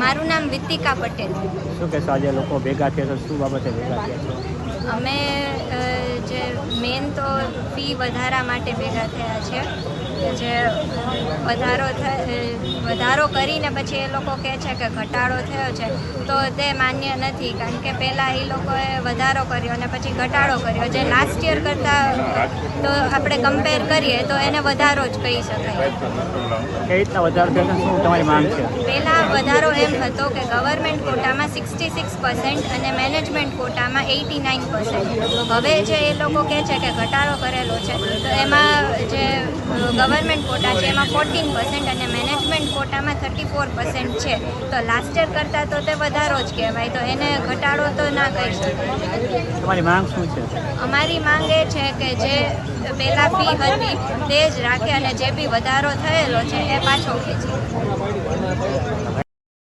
મારું નામ વિતિકા પટેલ. શું કહેશો આજે લોકો ભેગા થયા છે? શું બાબતે ભેગા થયા છો? અમે જે મેન તો ફી વધારા માટે ભેગા થયા છે. કે જે વધારો વધારો કરીને પછી એ લોકો કહે છે કે ઘટાડો થયો છે. તો તે માન્ય નથી કારણ કે પહેલાં એ લોકોએ વધારો કર્યો અને પછી ઘટાડો કર્યો. જે લાસ્ટ યર કરતાં તો આપણે કમ્પેર કરીએ તો એને વધારો જ કહી શકાય. કઈ રીતના વધારો થયો શું તમારી માંગ છે? પહેલાં વધારો એમ હતો કે ગવર્મેન્ટ કોટામાં સિક્સટી સિક્સ પર્સન્ટ અને મેનેજમેન્ટ કોટામાં એટી નાઇન પર્સન્ટ હવે જે એ લોકો કહે છે કે ઘટાડો કરેલો છે તો એમાં જે ગવર્મેન્ટ કોટા છે એમાં ફોર્ટીન પર્સન્ટ અને મેનેજમેન્ટ કોટામાં થર્ટી ફોર પર્સન્ટ છે. તો લાસ્ટ યર કરતાં તો તે વધારો જ કહેવાય તો એને ઘટાડો તો ના કહી શકાય. તમારી માંગ શું છે? અમારી માંગ એ છે કે જે પહેલાં ફી હતી તે જ રાખે અને જે બી વધારો થયેલો છે એ પાછો ખેંચે.